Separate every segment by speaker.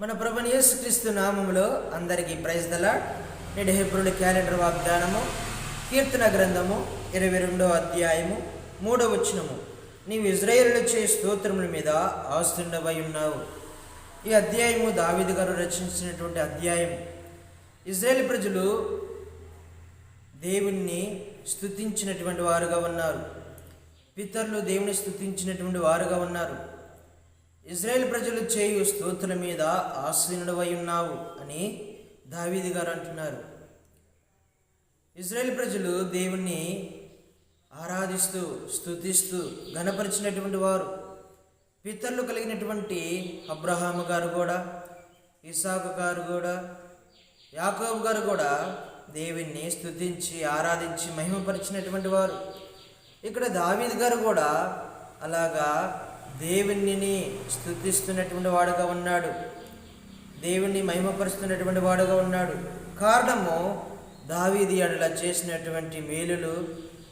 Speaker 1: మన ప్రభు యేసుక్రీస్తు నామములో అందరికీ ప్రైజ్ దలా నేడు హెబ్రుడి క్యాలెండర్ వాగ్దానము కీర్తన గ్రంథము ఇరవై రెండో అధ్యాయము మూడో వచనము. నీవు ఇజ్రాయేలు చే స్తోత్రముల మీద ఆస్తుండవై ఉన్నావు. ఈ అధ్యాయము దావీదు గారు రచించినటువంటి అధ్యాయం ఇజ్రాయేల్ ప్రజలు దేవుణ్ణి స్తుతించినటువంటి వారుగా ఉన్నారు. పితరులు దేవుని స్థుతించినటువంటి వారుగా ఉన్నారు. ఇజ్రాయెల్ ప్రజలు చేయు స్తోత్రుల మీద ఆసీనుడవై ఉన్నావు అని దావీది గారు అంటున్నారు. ఇజ్రాయెల్ ప్రజలు దేవుణ్ణి ఆరాధిస్తూ స్థుతిస్తూ ఘనపరిచినటువంటి వారు. పితరులు కలిగినటువంటి అబ్రహాము గారు కూడా ఇసాకు గారు కూడా యాకోబు గారు కూడా దేవుణ్ణి స్థుతించి ఆరాధించి మహిమపరిచినటువంటి వారు. ఇక్కడ దావీద్ గారు కూడా అలాగా దేవుణ్ణిని స్థుతిస్తున్నటువంటి వాడుగా ఉన్నాడు. దేవుణ్ణి మహిమపరుస్తున్నటువంటి వాడుగా ఉన్నాడు. కారణము దావీది అడలా చేసినటువంటి మేలులు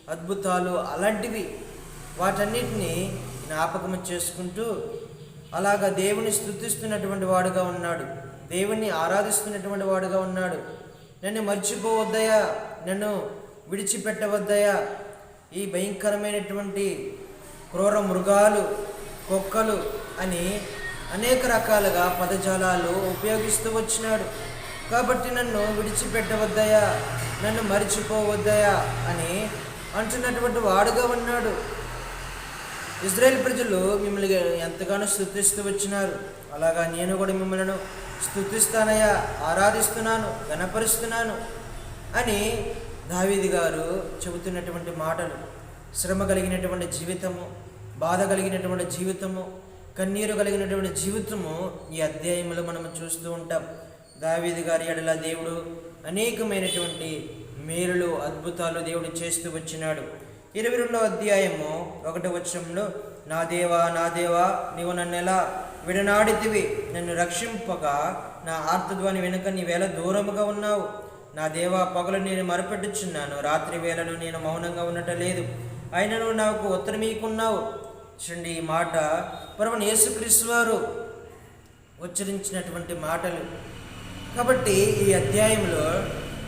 Speaker 1: అద్భుతాలు అలాంటివి వాటన్నిటిని జ్ఞాపకం చేసుకుంటూ అలాగా దేవుని స్థుతిస్తున్నటువంటి వాడుగా ఉన్నాడు. దేవుణ్ణి ఆరాధిస్తున్నటువంటి వాడుగా ఉన్నాడు. నన్ను మర్చిపోవద్దయా నన్ను విడిచిపెట్టవద్దయా ఈ భయంకరమైనటువంటి క్రూర మృగాలు కుక్కలు అని అనేక రకాలుగా పదజాలాలు ఉపయోగిస్తూ వచ్చినాడు. కాబట్టి నన్ను విడిచిపెట్టవద్దయా నన్ను మరిచిపోవద్దయా అని అంటున్నటువంటి వాడుగా ఉన్నాడు. ఇజ్రాయెల్ ప్రజలు మిమ్మల్ని ఎంతగానో స్థుతిస్తూ వచ్చినారు. అలాగా నేను కూడా మిమ్మల్ని స్థుతిస్తానయ్యా ఆరాధిస్తున్నాను గణపరుస్తున్నాను అని దావీది గారు చెబుతున్నటువంటి మాటలు శ్రమ కలిగినటువంటి జీవితము బాధ కలిగినటువంటి జీవితము కన్నీరు కలిగినటువంటి జీవితము ఈ అధ్యాయంలో మనం చూస్తూ ఉంటాం. దావీది గారి ఎడల దేవుడు అనేకమైనటువంటి మేలులు అద్భుతాలు దేవుడు చేస్తూ వచ్చినాడు. ఇరవై రెండవ అధ్యాయము ఒకటి వచ్చంలో నా దేవా నా దేవా నీవు నన్ను ఎలా విడనాడితివి? నన్ను రక్షింపగా నా ఆర్తధ్వని వెనుక నీవేళ దూరముగా ఉన్నావు. నా దేవా పగలు నేను మరపెట్టుచున్నాను. రాత్రి వేళను నేను మౌనంగా ఉండటం లేదు. అయినను నాకు ఉత్తరమీకున్నావు చూడండి ఈ మాట. పరమని యేసుక్రీస్తు వారు ఉచ్చరించినటువంటి మాటలు. కాబట్టి ఈ అధ్యాయంలో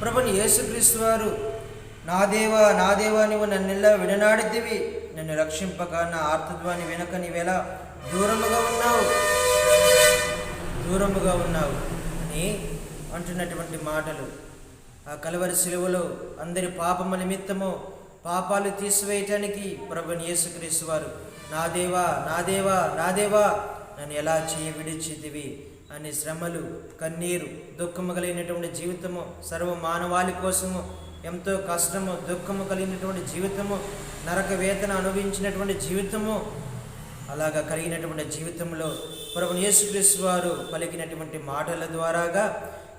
Speaker 1: ప్రభుని యేసుక్రీస్తు వారు నా దేవా నా దేవా నీవు నన్నెల్లా విడనాడితివి? నన్ను రక్షింపక నా ఆర్తత్వాన్ని వెనక నీవెలా దూరముగా ఉన్నావు? దూరముగా ఉన్నావు అని అంటున్నటువంటి మాటలు. ఆ కలవరి శిలువలో అందరి పాపము నిమిత్తము పాపాలు తీసివేయటానికి ప్రభుని యేసుక్రీస్తు వారు నా దేవా నా దేవా నా దేవా నన్ను ఎలా చేయ విడిచితివి అని శ్రమలు కన్నీరు దుఃఖము కలిగినటువంటి జీవితము సర్వ మానవాళి కోసము ఎంతో కష్టము దుఃఖము కలిగినటువంటి జీవితము నరక వేతన అనుభవించినటువంటి జీవితము అలాగా కలిగినటువంటి జీవితంలో ప్రభుని యేసుక్రీస్తు వారు పలికినటువంటి మాటల ద్వారాగా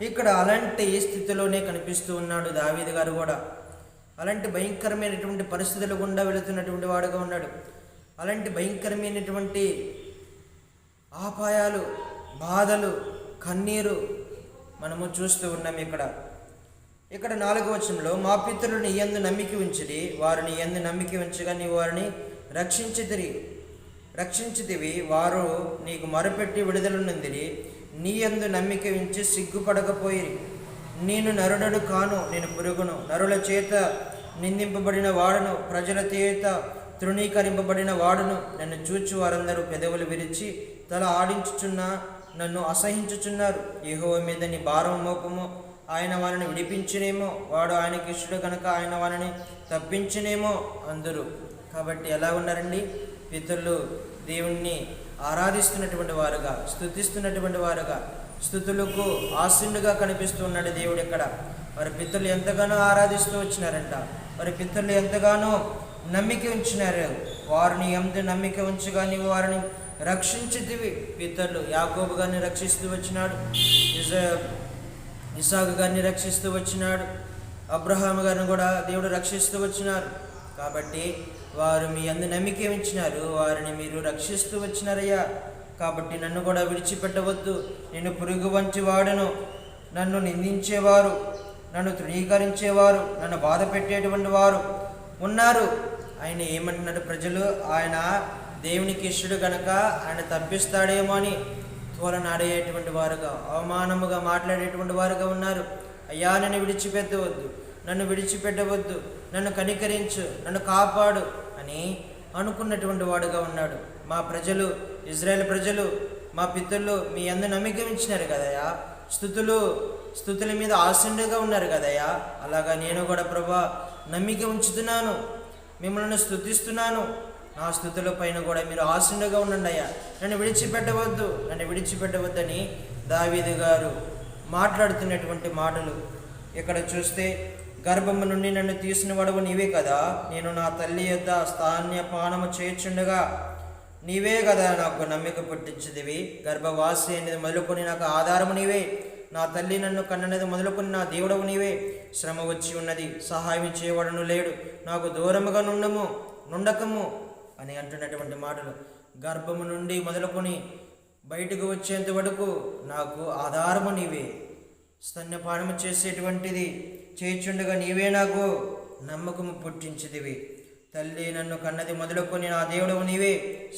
Speaker 1: ఇక్కడ అలాంటి స్థితిలోనే కనిపిస్తూ ఉన్నాడు దావీద్ గారు కూడా. అలాంటి భయంకరమైనటువంటి పరిస్థితులు గుండా వెళుతున్నటువంటి వాడుగా ఉన్నాడు. అలాంటి భయంకరమైనటువంటి ఆపాయాలు బాధలు కన్నీరు మనము చూస్తూ ఉన్నాం ఇక్కడ. ఇక్కడ నాలుగో వచనంలో మా పితరులు ఎందు నమ్మిక ఉంచిరి వారిని ఎందు నమ్మిక ఉంచగా నీ వారిని రక్షించితిరి. రక్షించితివి వారు నీకు మరుపెట్టి విడుదల నుందిరి నీ ఎందు నమ్మిక ఉంచి సిగ్గుపడకపోయిరి. నేను నరుడను కాను నేను పురుగును. నరుల చేత నిందింపబడిన వాడను ప్రజల చేత తృణీకరింపబడిన వాడును. నన్ను చూచి వారందరూ పెదవులు విరిచి తల ఆడించుచున్న నన్ను అసహించుచున్నారు. ఏహో మీద నీ భారం మోపము. ఆయన వారిని విడిపించినేమో. వాడు ఆయనకి ఇష్టడు కనుక ఆయన వారిని తప్పించినేమో అందరూ. కాబట్టి ఎలా ఉన్నారండి? పితరులు దేవుణ్ణి ఆరాధిస్తున్నటువంటి వారుగా స్థుతిస్తున్నటువంటి వారుగా స్థుతులకు ఆశీనుగా కనిపిస్తూ ఉన్నాడు దేవుడు ఇక్కడ వారి పితరులు ఎంతగానో ఆరాధిస్తూ వచ్చినారంట. వారి పితరులు ఎంతగానో నమ్మిక ఉంచినారు. వారిని ఎందు నమ్మిక ఉంచగా నీవు వారిని రక్షించితివి. పితరులు యాకోబు గారిని రక్షిస్తూ వచ్చినాడు. ఇజ ఇసాకు గారిని రక్షిస్తూ వచ్చినాడు. అబ్రహాం గారిని కూడా దేవుడు రక్షిస్తూ వచ్చినారు. కాబట్టి వారు మీ అందు నమ్మిక ఉంచినారు. వారిని మీరు రక్షిస్తూ వచ్చినారయ్యా. కాబట్టి నన్ను కూడా విడిచిపెట్టవద్దు. నేను పురుగు వంటి వాడను. నన్ను నిందించేవారు. నన్ను తృణీకరించేవారు. నన్ను బాధ పెట్టేటువంటి వారు ఉన్నారు. ఆయన ఏమంటున్నాడు? ప్రజలు ఆయన దేవునికి ఇష్టడు గనక ఆయన తప్పిస్తాడేమో అని తోలనాడేటువంటి వారుగా అవమానముగా మాట్లాడేటువంటి వారుగా ఉన్నారు. అయ్యా నన్ను విడిచిపెట్టవద్దు. నన్ను విడిచిపెట్టవద్దు. నన్ను కనికరించు. నన్ను కాపాడు అని అనుకున్నటువంటి వాడుగా ఉన్నాడు. మా ప్రజలు ఇజ్రాయెల్ ప్రజలు మా పితరులు మీ అందు నమ్మిక ఉంచినారు కదయా స్థుతులు స్థుతుల మీద ఆసండుగా ఉన్నారు కదయా అలాగా నేను కూడా ప్రభా నమ్మిక ఉంచుతున్నాను. మిమ్మల్ని స్థుతిస్తున్నాను నా స్థుతుల పైన కూడా మీరు ఆసండుగా ఉండండి అయ్యా. నన్ను విడిచిపెట్టవద్దు నన్ను విడిచిపెట్టవద్దని దావీదు గారు మాట్లాడుతున్నటువంటి మాటలు. ఇక్కడ చూస్తే గర్భము నుండి నన్ను తీసిన వడవు నీవే కదా. నేను నా తల్లి యొద్ద స్థాన్య పానము నీవే కదా నాకు నమ్మిక పుట్టించదివి గర్భవాసి అనేది మొదలుకొని నాకు ఆధారము నీవే. నా తల్లి నన్ను కన్ననేది మొదలుకొని నా దేవుడవు నీవే. శ్రమ వచ్చి ఉన్నది సహాయం చేయవడను లేడు. నాకు దూరముగా నుండము నుండకము అని అంటున్నటువంటి మాటలు గర్భము నుండి మొదలుకొని బయటకు వచ్చేంత వరకు నాకు ఆధారము నీవే. స్తన్యపానము చేసేటువంటిది చేయుచుండగా నీవే నాకు నమ్మకము పుట్టించిదివి తల్లి నన్ను కన్నది మొదలుకొని నా దేవుడవు నీవే.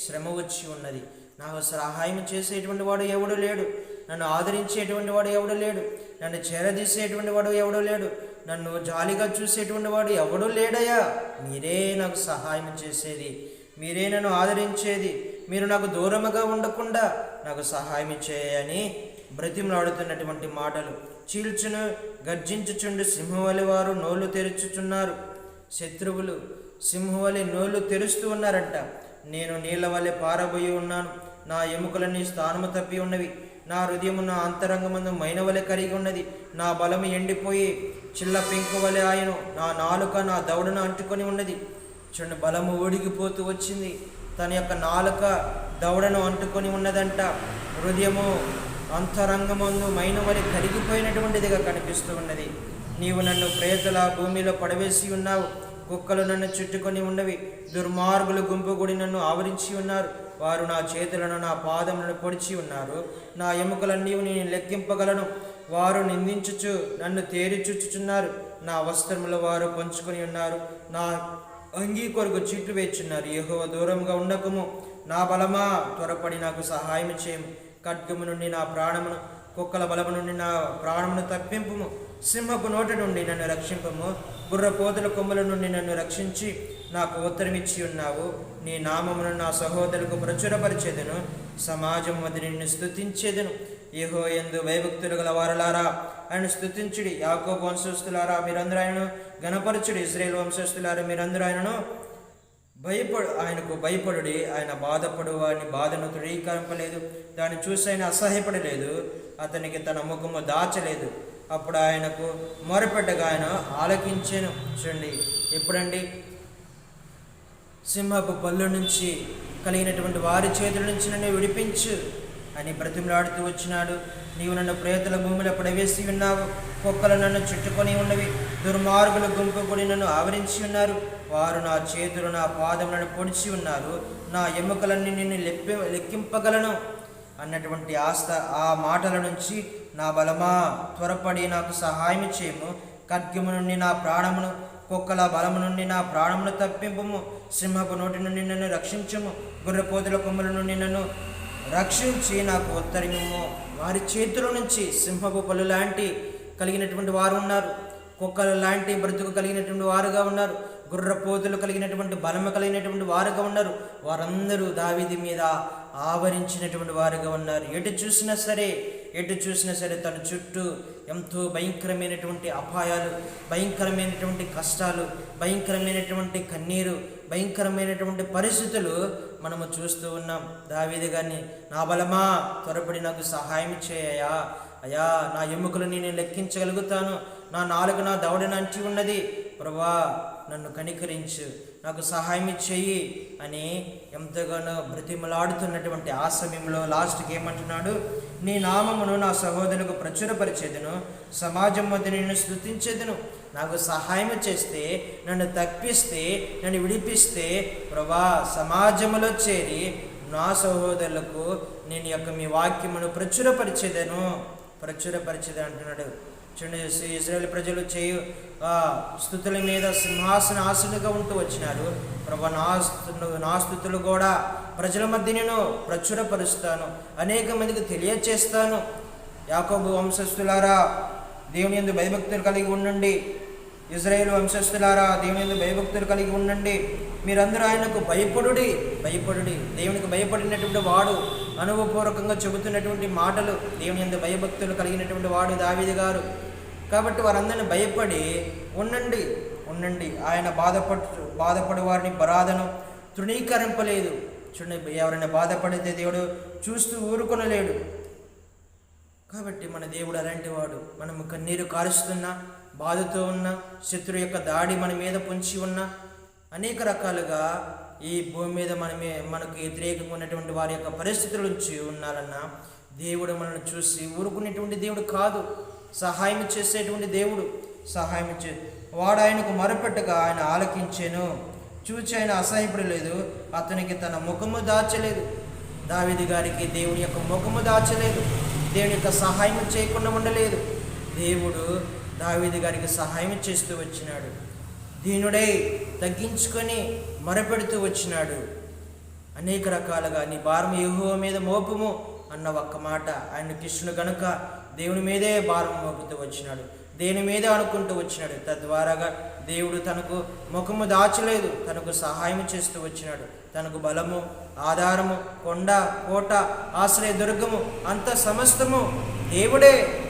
Speaker 1: శ్రమ వచ్చి ఉన్నది. నాకు సహాయం చేసేటువంటి వాడు ఎవడు లేడు. నన్ను ఆదరించేటువంటి వాడు ఎవడు లేడు. నన్ను చేరదీసేటువంటి వాడు ఎవడూ లేడు. నన్ను జాలిగా చూసేటువంటి వాడు ఎవడూ లేడయ్యా. మీరే నాకు సహాయం చేసేది. మీరే నన్ను ఆదరించేది. మీరు నాకు దూరముగా ఉండకుండా నాకు సహాయం చేయని బ్రతిమలాడుతున్నటువంటి మాటలు. చీల్చును గర్జించుచుండు సింహవలి వారు నోళ్ళు తెరుచుచున్నారు. శత్రువులు సింహవలి నోళ్ళు తెరుస్తూ ఉన్నారంట. నేను నీళ్ళ వలె పారబోయి ఉన్నాను. నా ఎముకలన్నీ స్థానము తప్పి ఉన్నవి. నా హృదయము నా అంతరంగమందు మైన వలె కరిగి ఉన్నది. నా బలము ఎండిపోయి చిల్ల పెంకు వలె ఆయను. నా నాలుక నా దవడను అంటుకొని ఉన్నది. చూడండి బలము ఊడిగిపోతూ వచ్చింది. తన యొక్క నాలుక దవడను అంటుకొని ఉన్నదంట. హృదయము అంతరంగమందు మైన వలె కరిగిపోయినటువంటిదిగా కనిపిస్తూ ఉన్నది. నీవు నన్ను ప్రేతల భూమిలో పడవేసి ఉన్నావు. కుక్కలు నన్ను చుట్టుకొని ఉన్నవి. దుర్మార్గులు గుంపు గుడి నన్ను ఆవరించి ఉన్నారు. వారు నా చేతులను నా పాదములను పొడిచి ఉన్నారు. నా ఎముకలన్నీ నేను లెక్కింపగలను. వారు నిందించుచు నన్ను తేరిచుచుచున్నారు. నా వస్త్రములు వారు పంచుకొని ఉన్నారు. నా అంగీ కొరకు చీట్లు వేచున్నారు. యెహోవ దూరంగా ఉండకము. నా బలమా? త్వరపడి నాకు సహాయం చేయము. ఖడ్గము నుండి నా ప్రాణమును కుక్కల బలము నుండి నా ప్రాణమును తప్పింపుము. సింహపు నోటి నుండి నన్ను రక్షింపము. బుర్ర కోతుల కొమ్ముల నుండి నన్ను రక్షించి నాకు ఉత్తరమిచ్చి ఉన్నావు. నీ నామమును నా సహోదరులకు ప్రచురపరిచేదను. సమాజం వద్ద నిన్ను స్థుతించేదను ఏహో ఎందు వైభక్తులు గల వారలారా ఆయన స్థుతించుడి యాకోబు వంశస్థులారా మీరందరూ ఆయనను గణపరచుడి ఇజ్రాయేల్ వంశస్థులారా మీరందరూ ఆయనను భయపడు ఆయనకు భయపడుడి. ఆయన బాధపడు వారిని బాధను తృణీకరింపలేదు దాన్ని చూసి ఆయన అసహ్యపడలేదు. అతనికి తన ముఖము దాచలేదు. అప్పుడు ఆయనకు మొరపెట్టగా ఆయన ఆలకించాను. చూడండి ఎప్పుడండి? సింహపు పళ్ళు నుంచి కలిగినటువంటి వారి చేతుల నుంచి నన్ను విడిపించు అని బ్రతిమలాడుతూ వచ్చినాడు. నీవు నన్ను ప్రేతల భూమిలో పడవేసి ఉన్నావు. కుక్కలు నన్ను చుట్టుకొని ఉన్నవి. దుర్మార్గుల గుంపు కూడా నన్ను ఆవరించి ఉన్నారు. వారు నా చేతులు నా పాదములను పొడిచి ఉన్నారు. నా ఎముకలన్నీ నిన్ను లెప్పి లెక్కింపగలను అన్నటువంటి ఆస్త ఆ మాటల నుంచి నా బలమా? త్వరపడి నాకు సహాయం చేయము. ఖడ్గము నుండి నా ప్రాణమును కుక్కల బలము నుండి నా ప్రాణమును తప్పింపము. సింహపు నోటి నుండి నన్ను రక్షించుము. గుర్రపోతుల కొమ్ముల నుండి నన్ను రక్షించి నాకు ఉత్తరము వారి చేతుల నుంచి సింహపు పళ్ళు లాంటి కలిగినటువంటి వారు ఉన్నారు. కుక్కలు లాంటి బ్రతుకు కలిగినటువంటి వారుగా ఉన్నారు. గుర్రపోతులు కలిగినటువంటి బలము కలిగినటువంటి వారుగా ఉన్నారు. వారందరూ దావిది మీద ఆవరించినటువంటి వారుగా ఉన్నారు. ఎటు చూసినా సరే ఎటు చూసినా సరే తన చుట్టూ ఎంతో భయంకరమైనటువంటి అపాయాలు భయంకరమైనటువంటి కష్టాలు భయంకరమైనటువంటి కన్నీరు భయంకరమైనటువంటి పరిస్థితులు మనము చూస్తూ ఉన్నాం. దావీది గారిని నా బలమా త్వరపడి నాకు సహాయం చేయయా అయా నా ఎముకలు నేను లెక్కించగలుగుతాను. నా నాలుగు నా దవడను అంటి ఉన్నది. ప్రభా నన్ను కనికరించు. నాకు సహాయం చెయ్యి అని ఎంతగానో బ్రతిమలాడుతున్నటువంటి ఆ సమయంలో లాస్ట్కి ఏమంటున్నాడు? నీ నామమును నా సహోదరులకు ప్రచురపరిచేదను సమాజం మధ్య నేను స్థుతించేదను. నాకు సహాయం చేస్తే నన్ను తప్పిస్తే నన్ను విడిపిస్తే ప్రభా సమాజములో చేరి నా సహోదరులకు నేను యొక్క మీ వాక్యమును ప్రచురపరిచేదను. ప్రచురపరిచేది అంటున్నాడు. చూడండి ఇజ్రాయేల్ ప్రజలు చేయు స్థుతుల మీద సింహాసన ఆసనుగా ఉంటూ వచ్చినారు. ప్రభా నా నా స్థుతులు కూడా ప్రజల మధ్య నేను ప్రచురపరుస్తాను. అనేక మందికి తెలియచేస్తాను. యాకోబు వంశస్థులారా దేవుని ఎందు భయభక్తులు కలిగి ఉండండి. ఇజ్రాయేల్ వంశస్థులారా దేవుని ఎందు భయభక్తులు కలిగి ఉండండి. మీరందరూ ఆయనకు భయపడుడి భయపడుడి. దేవునికి భయపడినటువంటి వాడు అనుభవపూర్వకంగా చెబుతున్నటువంటి మాటలు దేవుని ఎందు భయభక్తులు కలిగినటువంటి వాడు దావిది గారు. కాబట్టి వారందరిని భయపడి ఉండండి ఉండండి. ఆయన బాధపడు బాధపడే వారిని బరాధను తృణీకరింపలేదు. చూడండి ఎవరైనా బాధపడితే దేవుడు చూస్తూ ఊరుకొనలేడు. కాబట్టి మన దేవుడు అలాంటి వాడు. మనము కన్నీరు కారుస్తున్నా బాధతో ఉన్న శత్రు యొక్క దాడి మన మీద పొంచి ఉన్న అనేక రకాలుగా ఈ భూమి మీద మనమే మనకు వ్యతిరేకంగా ఉన్నటువంటి వారి యొక్క పరిస్థితుల నుంచి ఉన్నారన్న దేవుడు మనల్ని చూసి ఊరుకునేటువంటి దేవుడు కాదు. సహాయం చేసేటువంటి దేవుడు. సహాయం చే వాడు ఆయనకు మొరపెట్టగా ఆయన ఆలకించాను. చూచి ఆయన అసహ్యపడలేదు. అతనికి తన ముఖము దాచలేదు. దావిది గారికి దేవుని యొక్క ముఖము దాచలేదు. దేవుని యొక్క సహాయం చేయకుండా ఉండలేదు. దేవుడు దావిది గారికి సహాయం చేస్తూ వచ్చినాడు. దీనుడై తగ్గించుకొని మొరపెడుతూ వచ్చినాడు. అనేక రకాలుగా నీ భారం యెహోవా మీద మోపము అన్న ఒక్క మాట ఆయన కృష్ణుడు కనుక దేవుని మీదే భారం మోపుతూ వచ్చినాడు. దేని మీదే అనుకుంటూ వచ్చినాడు? తద్వారాగా దేవుడు తనకు ముఖము దాచలేదు. తనకు సహాయం చేస్తూ వచ్చినాడు. తనకు బలము ఆధారము కొండ కోట ఆశ్రయ దుర్గము అంత సమస్తము దేవుడే.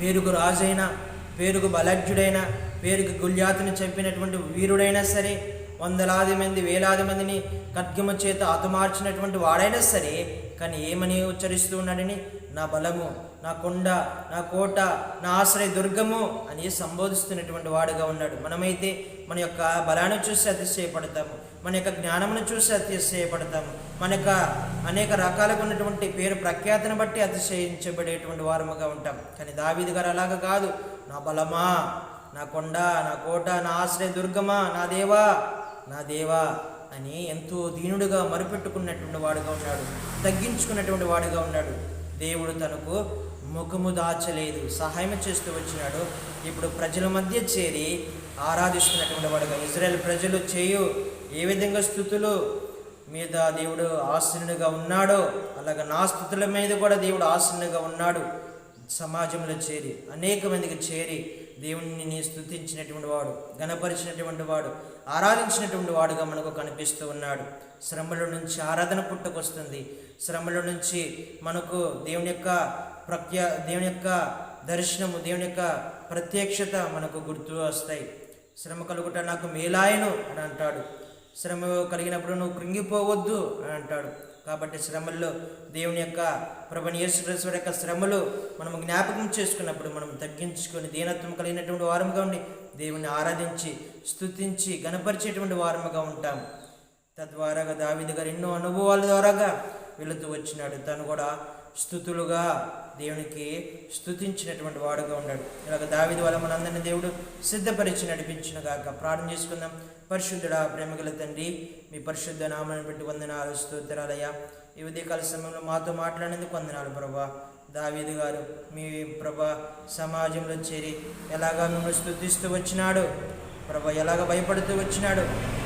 Speaker 1: పేరుకు రాజైన పేరుకు బలజ్జుడైన పేరుకు గుళ్యాతుని చంపినటువంటి వీరుడైనా సరే వందలాది మంది వేలాది మందిని ఖడ్గము చేత హతమార్చినటువంటి వాడైనా సరే కానీ ఏమని ఉచ్చరిస్తూ ఉన్నాడని? నా బలము నా కొండ నా కోట నా ఆశ్రయ దుర్గము అని సంబోధిస్తున్నటువంటి వాడుగా ఉన్నాడు. మనమైతే మన యొక్క బలాన్ని చూసి అతిశయపడతాము. మన యొక్క జ్ఞానమును చూసి అతిశయపడతాము. మన యొక్క అనేక రకాలుగా ఉన్నటువంటి పేరు ప్రఖ్యాతిని బట్టి అతిశయించబడేటువంటి వారముగా ఉంటాం. కానీ దావీది గారు అలాగ కాదు. నా బలమా నా కొండ నా కోట నా ఆశ్రయ దుర్గమా నా దేవా నా దేవా అని ఎంతో దీనుడుగా మరుపెట్టుకున్నటువంటి వాడుగా ఉన్నాడు. తగ్గించుకున్నటువంటి వాడుగా ఉన్నాడు. దేవుడు తనకు ముఖము దాచలేదు. సహాయం చేస్తూ వచ్చినాడు. ఇప్పుడు ప్రజల మధ్య చేరి ఆరాధిస్తున్నటువంటి వాడుగా ఇజ్రాయెల్ ప్రజలు చేయు ఏ విధంగా స్థుతులు మీద దేవుడు ఆసనుడిగా ఉన్నాడో అలాగే నా స్థుతుల మీద కూడా దేవుడు ఆసనుడిగా ఉన్నాడు. సమాజంలో చేరి అనేక మందికి చేరి దేవుణ్ణి స్తుతించినటువంటి వాడు గణపరిచినటువంటి వాడు ఆరాధించినటువంటి వాడుగా మనకు కనిపిస్తూ ఉన్నాడు. శ్రమల నుంచి ఆరాధన పుట్టుకొస్తుంది. శ్రమల నుంచి మనకు దేవుని యొక్క ప్రఖ్యా దేవుని యొక్క దర్శనము దేవుని యొక్క ప్రత్యక్షత మనకు గుర్తు వస్తాయి. శ్రమ కలుగుట నాకు మేలాయను అని అంటాడు. శ్రమ కలిగినప్పుడు నువ్వు కృంగిపోవద్దు అని అంటాడు. కాబట్టి శ్రమల్లో దేవుని యొక్క ప్రభుని యేసుక్రీస్తు యొక్క శ్రమలు మనం జ్ఞాపకం చేసుకున్నప్పుడు మనం తగ్గించుకొని దీనత్వం కలిగినటువంటి వారముగా ఉండి దేవుని ఆరాధించి స్థుతించి గణపరిచేటువంటి వారముగా ఉంటాం. తద్వారాగా దావిది గారు ఎన్నో అనుభవాల ద్వారాగా వెళుతూ వచ్చినాడు. తను కూడా స్థుతులుగా దేవునికి స్థుతించినటువంటి వాడుగా ఉన్నాడు. ఇలాగ దావిది వల్ల మనందరినీ దేవుడు సిద్ధపరిచి నడిపించిన గాక ప్రార్థన చేసుకుందాం. పరిశుద్ధుడా ప్రేమగల తండ్రి మీ పరిశుద్ధ నామాన్ని పెట్టి వందనాలు స్తోత్రాలయ్యా. ఈ ఉదయకాల సమయంలో మాతో మాట్లాడేందుకు వందనాలు ప్రభా. దావీదు గారు మీ ప్రభా సమాజంలో చేరి ఎలాగా మిమ్మల్ని స్థుతిస్తూ వచ్చినాడు? ప్రభా ఎలాగ భయపడుతూ వచ్చినాడు?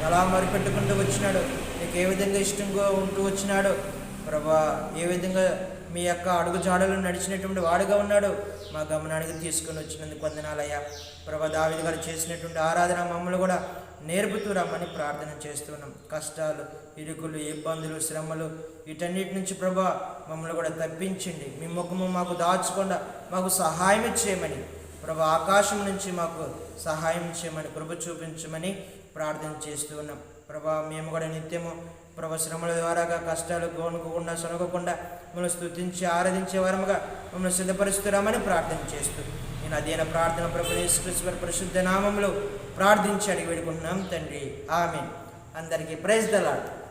Speaker 1: ఎలా మరిపెట్టుకుంటూ వచ్చినాడు? మీకు ఏ విధంగా ఇష్టంగా ఉంటూ వచ్చినాడు? ప్రభా ఏ విధంగా మీ యొక్క అడుగు జాడలు నడిచినటువంటి వాడుగా ఉన్నాడు. మా గమనానికి తీసుకొని వచ్చినందుకు వందనాలయ్యా. ప్రభా దావిది గారు చేసినటువంటి ఆరాధన మమ్మల్ని కూడా నేర్పుతూ రమ్మని ప్రార్థన చేస్తున్నాం. కష్టాలు ఇరుకులు ఇబ్బందులు శ్రమలు వీటన్నిటి నుంచి ప్రభా మమ్మల్ని కూడా తప్పించండి. మీ ముఖము మాకు దాచకుండా మాకు సహాయం చేయమని. ప్రభా ఆకాశం నుంచి మాకు సహాయం చేయమని కృప చూపించమని ప్రార్థన చేస్తూ ఉన్నాం. ప్రభా మేము కూడా నిత్యము ప్రభా శ్రమల ద్వారాగా కష్టాలు గోనుకోకుండా సొనగకుండా మిమ్మల్ని స్థుతించి ఆరాధించే వరముగా మిమ్మల్ని సిద్ధపరుస్తున్నామని ప్రార్థన చేస్తూ నేను అదేన ప్రార్థన ప్రభు యేసుక్రీస్తు పరిశుద్ధ నామంలో ప్రార్థించి అడిగి వేడుకుంటున్నాం తండ్రి. ఆమె అందరికీ ప్రైజ్ దలాడు